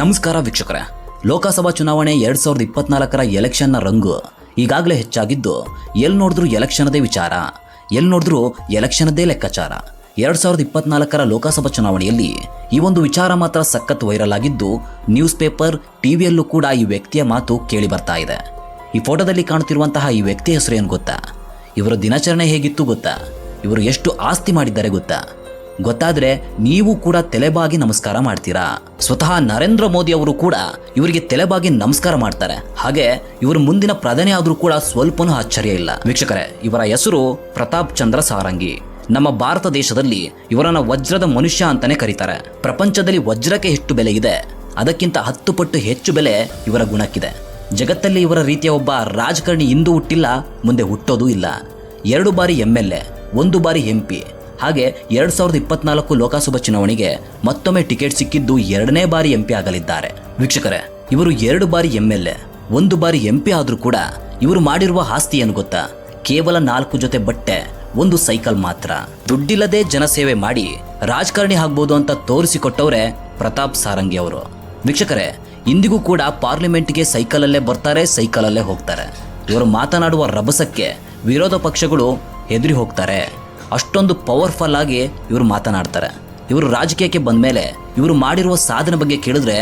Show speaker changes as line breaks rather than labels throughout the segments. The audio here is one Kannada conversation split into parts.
ನಮಸ್ಕಾರ ವೀಕ್ಷಕರೇ. ಲೋಕಸಭಾ ಚುನಾವಣೆ ಎರಡ್ ಸಾವಿರದ ಇಪ್ಪತ್ನಾಲ್ಕರ ಎಲೆಕ್ಷನ್ನ ರಂಗು ಈಗಾಗಲೇ ಹೆಚ್ಚಾಗಿದ್ದು ಎಲ್ಲಿ ನೋಡಿದ್ರು ಎಲೆಕ್ಷನದೇ ವಿಚಾರ ಎಲ್ಲಿ ನೋಡಿದ್ರು ಎಲೆಕ್ಷನದೇ ಲೆಕ್ಕಾಚಾರ. ಎರಡ್ ಸಾವಿರದ ಇಪ್ಪತ್ನಾಲ್ಕರ ಲೋಕಸಭಾ ಚುನಾವಣೆಯಲ್ಲಿ ಈ ಒಂದು ವಿಚಾರ ಮಾತ್ರ ಸಖತ್ ವೈರಲ್ ಆಗಿದ್ದು, ನ್ಯೂಸ್ ಪೇಪರ್ ಟಿವಿಯಲ್ಲೂ ಕೂಡ ಈ ವ್ಯಕ್ತಿಯ ಮಾತು ಕೇಳಿ ಬರ್ತಾ ಇದೆ. ಈ ಫೋಟೋದಲ್ಲಿ ಕಾಣುತ್ತಿರುವಂತಹ ಈ ವ್ಯಕ್ತಿ ಹೆಸರು ಏನು ಗೊತ್ತಾ? ಇವರ ದಿನಾಚರಣೆ ಹೇಗಿತ್ತು ಗೊತ್ತಾ? ಇವರು ಎಷ್ಟು ಆಸ್ತಿ ಮಾಡಿದ್ದಾರೆ ಗೊತ್ತಾ? ಗೊತ್ತಾದ್ರೆ ನೀವು ಕೂಡ ತಲೆಬಾಗಿ ನಮಸ್ಕಾರ ಮಾಡ್ತೀರಾ? ಸ್ವತಃ ನರೇಂದ್ರ ಮೋದಿ ಅವರು ಕೂಡ ಇವರಿಗೆ ತಲೆಬಾಗಿ ನಮಸ್ಕಾರ ಮಾಡ್ತಾರೆ. ಹಾಗೆ ಇವರು ಮುಂದಿನ ಪ್ರಧಾನಿ ಆದ್ರೂ ಕೂಡ ಸ್ವಲ್ಪನೂ ಆಶ್ಚರ್ಯ ಇಲ್ಲ. ವೀಕ್ಷಕರೇ, ಇವರ ಹೆಸರು ಪ್ರತಾಪ್ ಚಂದ್ರ ಸಾರಂಗಿ. ನಮ್ಮ ಭಾರತ ದೇಶದಲ್ಲಿ ಇವರನ್ನ ವಜ್ರದ ಮನುಷ್ಯ ಅಂತಾನೆ ಕರೀತಾರೆ. ಪ್ರಪಂಚದಲ್ಲಿ ವಜ್ರಕ್ಕೆ ಎಷ್ಟು ಬೆಲೆ ಇದೆ? ಅದಕ್ಕಿಂತ ಹತ್ತು ಪಟ್ಟು ಹೆಚ್ಚು ಬೆಲೆ ಇವರ ಗುಣಕ್ಕಿದೆ. ಜಗತ್ತಲ್ಲಿ ಇವರ ರೀತಿಯ ಒಬ್ಬ ರಾಜಕಾರಣಿ ಇಂದು ಹುಟ್ಟಿಲ್ಲ, ಮುಂದೆ ಹುಟ್ಟೋದೂ ಇಲ್ಲ. ಎರಡು ಬಾರಿ ಎಂ ಎಲ್ ಎ ಒಂದು ಬಾರಿ ಎಂ ಹಾಗೆ ಎರಡ್ ಸಾವಿರದ ಇಪ್ಪತ್ನಾಲ್ಕು ಲೋಕಸಭಾ ಚುನಾವಣೆಗೆ ಮತ್ತೊಮ್ಮೆ ಟಿಕೆಟ್ ಸಿಕ್ಕಿದ್ದು ಎರಡನೇ ಬಾರಿ ಎಂಪಿ ಆಗಲಿದ್ದಾರೆ. ವೀಕ್ಷಕರೇ, ಇವರು ಎರಡು ಬಾರಿ ಎಂ ಎಲ್ ಎ, ಒಂದು ಬಾರಿ ಎಂಪಿ ಆದ್ರೂ ಕೂಡ ಇವರು ಮಾಡಿರುವ ಆಸ್ತಿ ಏನು ಗೊತ್ತಾ? ಕೇವಲ ನಾಲ್ಕು ಜೊತೆ ಬಟ್ಟೆ, ಒಂದು ಸೈಕಲ್ ಮಾತ್ರ. ದುಡ್ಡಿಲ್ಲದೆ ಜನಸೇವೆ ಮಾಡಿ ರಾಜಕಾರಣಿ ಆಗ್ಬೋದು ಅಂತ ತೋರಿಸಿಕೊಟ್ಟವರೇ ಪ್ರತಾಪ್ ಸಾರಂಗಿ ಅವರು. ವೀಕ್ಷಕರೇ, ಇಂದಿಗೂ ಕೂಡ ಪಾರ್ಲಿಮೆಂಟ್ಗೆ ಸೈಕಲಲ್ಲೇ ಬರ್ತಾರೆ, ಸೈಕಲಲ್ಲೇ ಹೋಗ್ತಾರೆ. ಇವರು ಮಾತನಾಡುವ ರಭಸಕ್ಕೆ ವಿರೋಧ ಪಕ್ಷಗಳು ಹೆದರಿ ಹೋಗ್ತಾರೆ. ಅಷ್ಟೊಂದು ಪವರ್ಫುಲ್ ಆಗಿ ಇವರು ಮಾತನಾಡ್ತಾರೆ. ಇವರು ರಾಜಕೀಯಕ್ಕೆ ಬಂದ ಮೇಲೆ ಇವರು ಮಾಡಿರುವ ಸಾಧನೆ ಬಗ್ಗೆ ಕೇಳಿದ್ರೆ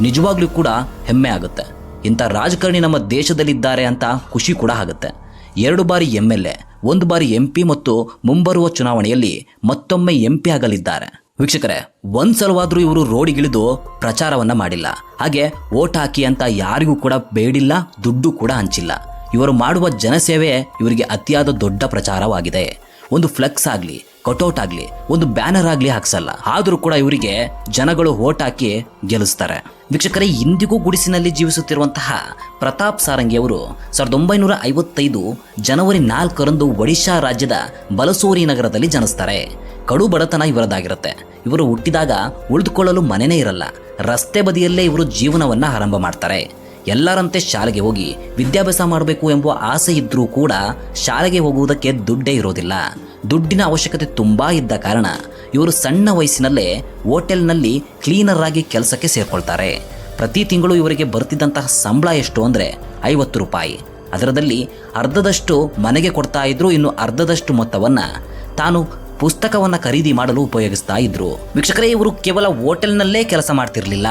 ನಿಜವಾಗ್ಲೂ ಕೂಡ ಹೆಮ್ಮೆ ಆಗುತ್ತೆ. ಇಂಥ ರಾಜಕಾರಣಿ ನಮ್ಮ ದೇಶದಲ್ಲಿದ್ದಾರೆ ಅಂತ ಖುಷಿ ಕೂಡ ಆಗುತ್ತೆ. ಎರಡು ಬಾರಿ ಎಂ ಎಲ್ ಎ ಒಂದು ಬಾರಿ ಎಂ ಪಿ ಮತ್ತು ಮುಂಬರುವ ಚುನಾವಣೆಯಲ್ಲಿ ಮತ್ತೊಮ್ಮೆ ಎಂ ಪಿ ಆಗಲಿದ್ದಾರೆ. ವೀಕ್ಷಕರೇ, ಒಂದ್ ಸಲವಾದರೂ ಇವರು ರೋಡಿಗಿಳಿದು ಪ್ರಚಾರವನ್ನ ಮಾಡಿಲ್ಲ. ಹಾಗೆ ಓಟ್ ಹಾಕಿ ಅಂತ ಯಾರಿಗೂ ಕೂಡ ಬೇಡಿಲ್ಲ, ದುಡ್ಡು ಕೂಡ ಹಂಚಿಲ್ಲ. ಇವರು ಮಾಡುವ ಜನಸೇವೆ ಇವರಿಗೆ ಅತಿಯಾದ ದೊಡ್ಡ ಪ್ರಚಾರವಾಗಿದೆ. ಒಂದು ಫ್ಲೆಕ್ಸ್ ಆಗಲಿ, ಕಟೌಟ್ ಆಗಲಿ, ಒಂದು ಬ್ಯಾನರ್ ಆಗಲಿ ಹಾಕ್ಸಲ್ಲ. ಆದರೂ ಕೂಡ ಇವರಿಗೆ ಜನಗಳು ಓಟ್ ಹಾಕಿ ಗೆಲ್ಲಿಸ್ತಾರೆ. ವೀಕ್ಷಕರೇ, ಇಂದಿಗೂ ಗುಡಿಸಿನಲ್ಲಿ ಜೀವಿಸುತ್ತಿರುವಂತಹ ಪ್ರತಾಪ್ ಸಾರಂಗಿ ಅವರು ಸಾವಿರದ ಒಂಬೈನೂರ ಐವತ್ತೈದು ಜನವರಿ ನಾಲ್ಕರಂದು ಒಡಿಶಾ ರಾಜ್ಯದ ಬಲಸೋರಿ ನಗರದಲ್ಲಿ ಜನಿಸ್ತಾರೆ. ಕಡು ಬಡತನ ಇವರದಾಗಿರುತ್ತೆ. ಇವರು ಹುಟ್ಟಿದಾಗ ಉಳಿದುಕೊಳ್ಳಲು ಮನೆನೇ ಇರಲ್ಲ. ರಸ್ತೆ ಬದಿಯಲ್ಲೇ ಇವರು ಜೀವನವನ್ನು ಆರಂಭ ಮಾಡ್ತಾರೆ. ಎಲ್ಲರಂತೆ ಶಾಲೆಗೆ ಹೋಗಿ ವಿದ್ಯಾಭ್ಯಾಸ ಮಾಡಬೇಕು ಎಂಬ ಆಸೆ ಇದ್ರೂ ಕೂಡ ಶಾಲೆಗೆ ಹೋಗುವುದಕ್ಕೆ ದುಡ್ಡೇ ಇರೋದಿಲ್ಲ. ದುಡ್ಡಿನ ಅವಶ್ಯಕತೆ ತುಂಬಾ ಇದ್ದ ಕಾರಣ ಇವರು ಸಣ್ಣ ವಯಸ್ಸಿನಲ್ಲೇ ಹೋಟೆಲ್ನಲ್ಲಿ ಕ್ಲೀನರ್ ಆಗಿ ಕೆಲಸಕ್ಕೆ ಸೇರ್ಕೊಳ್ತಾರೆ. ಪ್ರತಿ ತಿಂಗಳು ಇವರಿಗೆ ಬರ್ತಿದ್ದಂತಹ ಸಂಬಳ ಎಷ್ಟು ಅಂದರೆ ಐವತ್ತು ರೂಪಾಯಿ. ಅದರದಲ್ಲಿ ಅರ್ಧದಷ್ಟು ಮನೆಗೆ ಕೊಡ್ತಾ ಇದ್ರು, ಇನ್ನು ಅರ್ಧದಷ್ಟು ಮೊತ್ತವನ್ನು ತಾನು ಪುಸ್ತಕವನ್ನು ಖರೀದಿ ಮಾಡಲು ಉಪಯೋಗಿಸ್ತಾ ಇದ್ರು. ವೀಕ್ಷಕರೇ, ಇವರು ಕೇವಲ ಹೋಟೆಲ್ನಲ್ಲೇ ಕೆಲಸ ಮಾಡ್ತಿರ್ಲಿಲ್ಲ.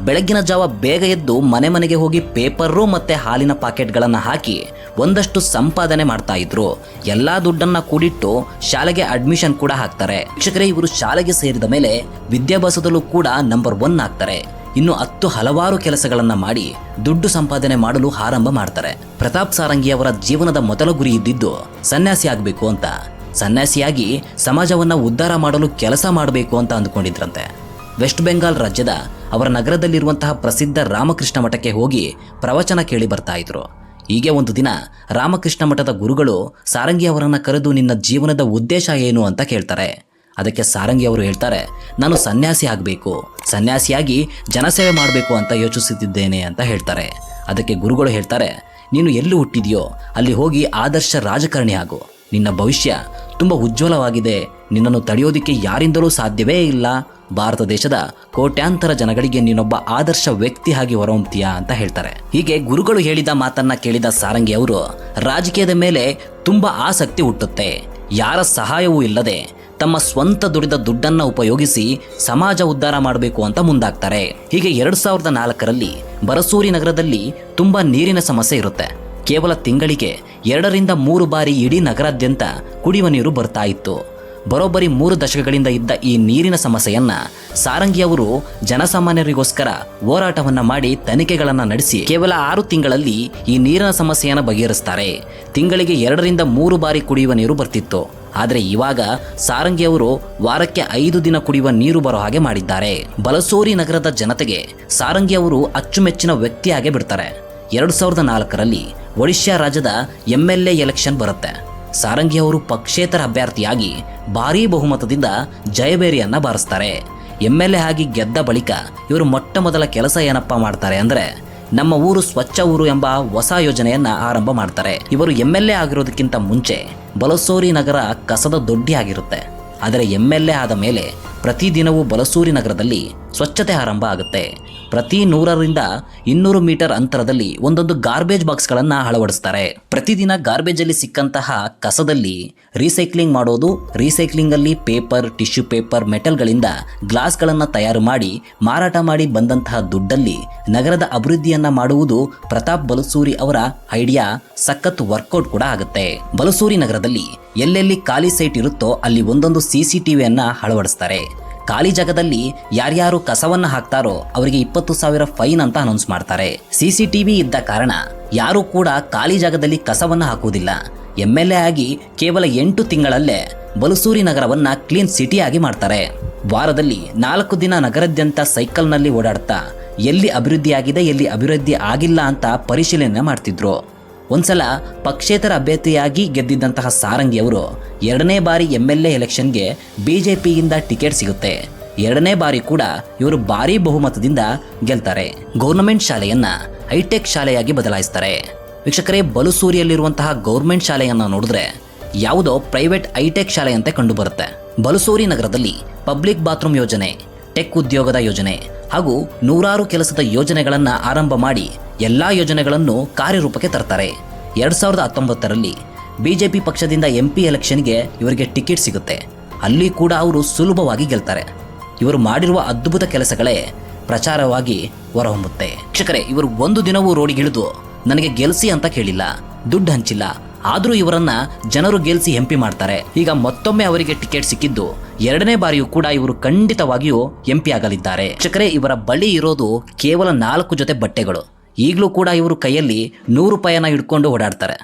ಬೆಳಗ್ಗಿನ ಜಾವ ಬೇಗ ಎದ್ದು ಮನೆ ಮನೆಗೆ ಹೋಗಿ ಪೇಪರು ಮತ್ತೆ ಹಾಲಿನ ಪಾಕೆಟ್ಗಳನ್ನು ಹಾಕಿ ಒಂದಷ್ಟು ಸಂಪಾದನೆ ಮಾಡ್ತಾ ಇದ್ರು. ಎಲ್ಲಾ ದುಡ್ಡನ್ನ ಕೂಡಿಟ್ಟು ಶಾಲೆಗೆ ಅಡ್ಮಿಷನ್ ಕೂಡ ಹಾಕ್ತಾರೆ. ಶಿಕ್ಷಕರೇ, ಇವರು ಶಾಲೆಗೆ ಸೇರಿದ ಮೇಲೆ ವಿದ್ಯಾಭ್ಯಾಸದಲ್ಲೂ ಕೂಡ ನಂಬರ್ ಒನ್ ಆಗ್ತಾರೆ. ಇನ್ನು ಹತ್ತು ಹಲವಾರು ಕೆಲಸಗಳನ್ನ ಮಾಡಿ ದುಡ್ಡು ಸಂಪಾದನೆ ಮಾಡಲು ಆರಂಭ ಮಾಡ್ತಾರೆ. ಪ್ರತಾಪ್ ಸಾರಂಗಿ ಅವರ ಜೀವನದ ಮೊದಲ ಗುರಿ ಇದ್ದಿದ್ದು ಸನ್ಯಾಸಿ ಆಗಬೇಕು ಅಂತ. ಸನ್ಯಾಸಿಯಾಗಿ ಸಮಾಜವನ್ನ ಉದ್ಧಾರ ಮಾಡಲು ಕೆಲಸ ಮಾಡಬೇಕು ಅಂತ ಅಂದ್ಕೊಂಡಿದ್ರಂತೆ. ವೆಸ್ಟ್ ಬೆಂಗಾಲ್ ರಾಜ್ಯದ ಅವರ ನಗರದಲ್ಲಿರುವಂತಹ ಪ್ರಸಿದ್ಧ ರಾಮಕೃಷ್ಣ ಮಠಕ್ಕೆ ಹೋಗಿ ಪ್ರವಚನ ಕೇಳಿ ಬರ್ತಾ ಇದ್ರು. ಹೀಗೆ ಒಂದು ದಿನ ರಾಮಕೃಷ್ಣ ಮಠದ ಗುರುಗಳು ಸಾರಂಗಿ ಅವರನ್ನು ಕರೆದು ನಿನ್ನ ಜೀವನದ ಉದ್ದೇಶ ಏನು ಅಂತ ಕೇಳ್ತಾರೆ. ಅದಕ್ಕೆ ಸಾರಂಗಿ ಅವರು ಹೇಳ್ತಾರೆ, ನಾನು ಸನ್ಯಾಸಿ ಆಗಬೇಕು, ಸನ್ಯಾಸಿಯಾಗಿ ಜನಸೇವೆ ಮಾಡಬೇಕು ಅಂತ ಯೋಚಿಸುತ್ತಿದ್ದೇನೆ ಅಂತ ಹೇಳ್ತಾರೆ. ಅದಕ್ಕೆ ಗುರುಗಳು ಹೇಳ್ತಾರೆ, ನೀನು ಎಲ್ಲಿ ಹುಟ್ಟಿದೆಯೋ ಅಲ್ಲಿ ಹೋಗಿ ಆದರ್ಶ ರಾಜಕಾರಣಿ ಆಗು. ನಿನ್ನ ಭವಿಷ್ಯ ತುಂಬ ಉಜ್ವಲವಾಗಿದೆ. ನಿನ್ನನ್ನು ತಡೆಯೋದಿಕ್ಕೆ ಯಾರಿಂದಲೂ ಸಾಧ್ಯವೇ ಇಲ್ಲ. ಭಾರತ ದೇಶದ ಕೋಟ್ಯಾಂತರ ಜನಗಳಿಗೆ ನೀನೊಬ್ಬ ಆದರ್ಶ ವ್ಯಕ್ತಿ ಆಗಿ ಹೊರಹೊಮ್ತೀಯಾ ಅಂತ ಹೇಳ್ತಾರೆ. ಹೀಗೆ ಗುರುಗಳು ಹೇಳಿದ ಮಾತನ್ನ ಕೇಳಿದ ಸಾರಂಗಿ ಅವರು, ರಾಜಕೀಯದ ಮೇಲೆ ತುಂಬಾ ಆಸಕ್ತಿ ಹುಟ್ಟುತ್ತೆ. ಯಾರ ಸಹಾಯವೂ ಇಲ್ಲದೆ ತಮ್ಮ ಸ್ವಂತ ದುಡಿದ ದುಡ್ಡನ್ನ ಉಪಯೋಗಿಸಿ ಸಮಾಜ ಉದ್ಧಾರ ಮಾಡಬೇಕು ಅಂತ ಮುಂದಾಗ್ತಾರೆ. ಹೀಗೆ ಎರಡು ಸಾವಿರದ ನಾಲ್ಕರಲ್ಲಿ ಬರಸೂರಿ ನಗರದಲ್ಲಿ ತುಂಬಾ ನೀರಿನ ಸಮಸ್ಯೆ ಇರುತ್ತೆ. ಕೇವಲ ತಿಂಗಳಿಗೆ ಎರಡರಿಂದ ಮೂರು ಬಾರಿ ಇಡೀ ನಗರಾದ್ಯಂತ ಕುಡಿಯುವ ನೀರು ಬರ್ತಾ ಇತ್ತು. ಬರೋಬ್ಬರಿ ಮೂರು ದಶಕಗಳಿಂದ ಇದ್ದ ಈ ನೀರಿನ ಸಮಸ್ಯೆಯನ್ನ ಸಾರಂಗಿಯವರು ಜನಸಾಮಾನ್ಯರಿಗೋಸ್ಕರ ಹೋರಾಟವನ್ನ ಮಾಡಿ ತನಿಖೆಗಳನ್ನ ನಡೆಸಿ ಕೇವಲ ಆರು ತಿಂಗಳಲ್ಲಿ ಈ ನೀರಿನ ಸಮಸ್ಯೆಯನ್ನ ಬಗೆಹರಿಸ್ತಾರೆ. ತಿಂಗಳಿಗೆ ಎರಡರಿಂದ ಮೂರು ಬಾರಿ ಕುಡಿಯುವ ನೀರು ಬರ್ತಿತ್ತು. ಆದರೆ ಇವಾಗ ಸಾರಂಗಿಯವರು ವಾರಕ್ಕೆ ಐದು ದಿನ ಕುಡಿಯುವ ನೀರು ಬರೋ ಹಾಗೆ ಮಾಡಿದ್ದಾರೆ. ಬಲಸೋರಿ ನಗರದ ಜನತೆಗೆ ಸಾರಂಗಿಯವರು ಅಚ್ಚುಮೆಚ್ಚಿನ ವ್ಯಕ್ತಿಯಾಗಿ ಬಿಡ್ತಾರೆ. ಎರಡು ಸಾವಿರದ ನಾಲ್ಕರಲ್ಲಿ ಒಡಿಶಾ ರಾಜ್ಯದ ಎಂ ಎಲ್ ಎ ಎಲೆಕ್ಷನ್ ಬರುತ್ತೆ. ಸಾರಂಗಿ ಅವರು ಪಕ್ಷೇತರ ಅಭ್ಯರ್ಥಿಯಾಗಿ ಭಾರೀ ಬಹುಮತದಿಂದ ಜಯಬೇರಿಯನ್ನ ಬಾರಿಸ್ತಾರೆ. ಎಂ ಎಲ್ ಎ ಆಗಿ ಗೆದ್ದ ಬಳಿಕ ಇವರು ಮೊಟ್ಟ ಮೊದಲ ಕೆಲಸ ಏನಪ್ಪ ಮಾಡ್ತಾರೆ ಅಂದ್ರೆ ನಮ್ಮ ಊರು ಸ್ವಚ್ಛ ಊರು ಎಂಬ ಹೊಸ ಯೋಜನೆಯನ್ನ ಆರಂಭ ಮಾಡ್ತಾರೆ. ಇವರು ಎಂ ಎಲ್ ಎ ಆಗಿರೋದಕ್ಕಿಂತ ಮುಂಚೆ ಬಲಸೋರಿ ನಗರ ಕಸದ ದೊಡ್ಡಿ ಆಗಿರುತ್ತೆ. ಆದರೆ ಎಂ ಎಲ್ ಎ ಆದ ಮೇಲೆ ಪ್ರತಿದಿನವೂ ಬಲಸೂರಿ ನಗರದಲ್ಲಿ ಸ್ವಚ್ಛತೆ ಆರಂಭ ಆಗುತ್ತೆ. ಪ್ರತಿ ನೂರರಿಂದ ಇನ್ನೂರು ಮೀಟರ್ ಅಂತರದಲ್ಲಿ ಒಂದೊಂದು ಗಾರ್ಬೇಜ್ ಬಾಕ್ಸ್ಗಳನ್ನು ಅಳವಡಿಸ್ತಾರೆ. ಪ್ರತಿದಿನ ಗಾರ್ಬೇಜಲ್ಲಿ ಸಿಕ್ಕಂತಹ ಕಸದಲ್ಲಿ ರೀಸೈಕ್ಲಿಂಗ್ ಮಾಡೋದು, ರೀಸೈಕ್ಲಿಂಗಲ್ಲಿ ಪೇಪರ್, ಟಿಶ್ಯೂ ಪೇಪರ್, ಮೆಟಲ್ಗಳಿಂದ ಗ್ಲಾಸ್ಗಳನ್ನು ತಯಾರು ಮಾಡಿ, ಮಾರಾಟ ಮಾಡಿ ಬಂದಂತಹ ದುಡ್ಡಲ್ಲಿ ನಗರದ ಅಭಿವೃದ್ಧಿಯನ್ನ ಮಾಡುವುದು ಪ್ರತಾಪ್ ಬಲಸೂರಿ ಅವರ ಐಡಿಯಾ. ಸಖತ್ ವರ್ಕೌಟ್ ಕೂಡ ಆಗುತ್ತೆ. ಬಲಸೂರಿ ನಗರದಲ್ಲಿ ಎಲ್ಲೆಲ್ಲಿ ಖಾಲಿ ಸೈಟ್ ಇರುತ್ತೋ ಅಲ್ಲಿ ಒಂದೊಂದು ಸಿ ಸಿ ಟಿವಿಯನ್ನ ಅಳವಡಿಸ್ತಾರೆ. ಖಾಲಿ ಜಾಗದಲ್ಲಿ ಯಾರ್ಯಾರು ಕಸವನ್ನ ಹಾಕ್ತಾರೋ ಅವರಿಗೆ ಇಪ್ಪತ್ತು ಸಾವಿರ ಫೈನ್ ಅಂತ ಅನೌನ್ಸ್ ಮಾಡ್ತಾರೆ. ಸಿಸಿಟಿವಿ ಇದ್ದ ಕಾರಣ ಯಾರು ಕೂಡ ಖಾಲಿ ಜಾಗದಲ್ಲಿ ಕಸವನ್ನ ಹಾಕುವುದಿಲ್ಲ. ಎಂ ಎಲ್ ಎ ಆಗಿ ಕೇವಲ ಎಂಟು ತಿಂಗಳಲ್ಲೇ ಬಲಸೂರಿ ನಗರವನ್ನ ಕ್ಲೀನ್ ಸಿಟಿಯಾಗಿ ಮಾಡ್ತಾರೆ. ವಾರದಲ್ಲಿ ನಾಲ್ಕು ದಿನ ನಗರದ್ಯಂತ ಸೈಕಲ್ನಲ್ಲಿ ಓಡಾಡ್ತಾ ಎಲ್ಲಿ ಅಭಿವೃದ್ಧಿಯಾಗಿದೆ, ಎಲ್ಲಿ ಅಭಿವೃದ್ಧಿ ಆಗಿಲ್ಲ ಅಂತ ಪರಿಶೀಲನೆ ಮಾಡ್ತಿದ್ರು. ಒಂದ್ಸಲ ಪಕ್ಷೇತರ ಅಭ್ಯರ್ಥಿಯಾಗಿ ಗೆದ್ದಿದ್ದಂತಹ ಸಾರಂಗಿ ಅವರು ಎರಡನೇ ಬಾರಿ ಎಂ ಎಲ್ ಎ ಎಲೆಕ್ಷನ್ಗೆ ಬಿಜೆಪಿಯಿಂದ ಟಿಕೆಟ್ ಸಿಗುತ್ತೆ. ಎರಡನೇ ಬಾರಿ ಕೂಡ ಇವರು ಭಾರೀ ಬಹುಮತದಿಂದ ಗೆಲ್ತಾರೆ. ಗೌರ್ನಮೆಂಟ್ ಶಾಲೆಯನ್ನ ಹೈಟೆಕ್ ಶಾಲೆಯಾಗಿ ಬದಲಾಯಿಸ್ತಾರೆ. ವೀಕ್ಷಕರೇ, ಬಲುಸೂರಿಯಲ್ಲಿರುವಂತಹ ಗೌರ್ಮೆಂಟ್ ಶಾಲೆಯನ್ನ ನೋಡಿದ್ರೆ ಯಾವುದೋ ಪ್ರೈವೇಟ್ ಹೈಟೆಕ್ ಶಾಲೆಯಂತೆ ಕಂಡು ಬರುತ್ತೆ ಬಲಸೂರಿ ನಗರದಲ್ಲಿ ಪಬ್ಲಿಕ್ ಬಾತ್ರೂಮ್ ಯೋಜನೆ, ಟೆಕ್ ಉದ್ಯೋಗದ ಯೋಜನೆ ಹಾಗೂ ನೂರಾರು ಕೆಲಸದ ಯೋಜನೆಗಳನ್ನು ಆರಂಭ ಮಾಡಿ ಎಲ್ಲಾ ಯೋಜನೆಗಳನ್ನು ಕಾರ್ಯರೂಪಕ್ಕೆ ತರ್ತಾರೆ. ಎರಡು ಸಾವಿರದ ಹತ್ತೊಂಬತ್ತರಲ್ಲಿ ಬಿಜೆಪಿ ಪಕ್ಷದಿಂದ ಎಂ ಪಿ ಎಲೆಕ್ಷನ್ಗೆ ಇವರಿಗೆ ಟಿಕೆಟ್ ಸಿಗುತ್ತೆ. ಅಲ್ಲಿ ಕೂಡ ಅವರು ಸುಲಭವಾಗಿ ಗೆಲ್ತಾರೆ. ಇವರು ಮಾಡಿರುವ ಅದ್ಭುತ ಕೆಲಸಗಳೇ ಪ್ರಚಾರವಾಗಿ ಹೊರಹೊಮ್ಮುತ್ತೆ. ಶಿಕ್ಷಕರೇ, ಇವರು ಒಂದು ದಿನವೂ ರೋಡಿಗಿಳಿದು ನನಗೆ ಗೆಲ್ಸಿ ಅಂತ ಕೇಳಿಲ್ಲ. ದುಡ್ಡು ಹಂಚಿಲ್ಲ. ಆದರೂ ಇವರನ್ನ ಜನರು ಗೆಲ್ಸಿ ಎಂಪಿ ಮಾಡ್ತಾರೆ. ಈಗ ಮತ್ತೊಮ್ಮೆ ಅವರಿಗೆ ಟಿಕೆಟ್ ಸಿಕ್ಕಿದ್ದು ಎರಡನೇ ಬಾರಿಯೂ ಕೂಡ ಇವರು ಖಂಡಿತವಾಗಿಯೂ ಎಂಪಿ ಆಗಲಿದ್ದಾರೆ. ಶಿಕ್ಷಕರೇ, ಇವರ ಬಳಿ ಇರೋದು ಕೇವಲ ನಾಲ್ಕು ಜೊತೆ ಬಟ್ಟೆಗಳು. ಈಗಲೂ ಕೂಡ ಇವರು ಕೈಯಲ್ಲಿ ನೂರು ರೂಪಾಯಿನ ಹಿಡ್ಕೊಂಡು ಓಡಾಡ್ತಾರೆ.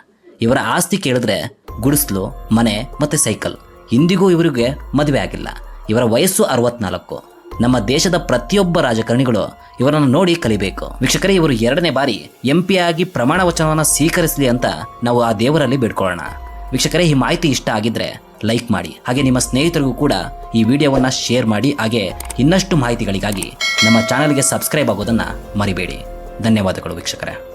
ಇವರ ಆಸ್ತಿ ಕೇಳಿದ್ರೆ ಗುಡಿಸ್ಲು, ಮನೆ ಮತ್ತು ಸೈಕಲ್. ಇಂದಿಗೂ ಇವರಿಗೆ ಮದುವೆ ಆಗಿಲ್ಲ. ಇವರ ವಯಸ್ಸು ಅರವತ್ನಾಲ್ಕು. ನಮ್ಮ ದೇಶದ ಪ್ರತಿಯೊಬ್ಬ ರಾಜಕಾರಣಿಗಳು ಇವರನ್ನು ನೋಡಿ ಕಲಿಬೇಕು. ವೀಕ್ಷಕರೇ, ಇವರು ಎರಡನೇ ಬಾರಿ ಎಂ ಪಿ ಆಗಿ ಪ್ರಮಾಣ ವಚನವನ್ನು ಸ್ವೀಕರಿಸಲಿ ಅಂತ ನಾವು ಆ ದೇವರಲ್ಲಿ ಬೇಡ್ಕೊಳ್ಳೋಣ. ವೀಕ್ಷಕರೇ, ಈ ಮಾಹಿತಿ ಇಷ್ಟ ಆಗಿದ್ರೆ ಲೈಕ್ ಮಾಡಿ. ಹಾಗೆ ನಿಮ್ಮ ಸ್ನೇಹಿತರಿಗೂ ಕೂಡ ಈ ವಿಡಿಯೋವನ್ನು ಶೇರ್ ಮಾಡಿ. ಹಾಗೆ ಇನ್ನಷ್ಟು ಮಾಹಿತಿಗಳಿಗಾಗಿ ನಮ್ಮ ಚಾನಲ್ಗೆ ಸಬ್ಸ್ಕ್ರೈಬ್ ಆಗೋದನ್ನು ಮರಿಬೇಡಿ. ಧನ್ಯವಾದಗಳು ವೀಕ್ಷಕರೇ.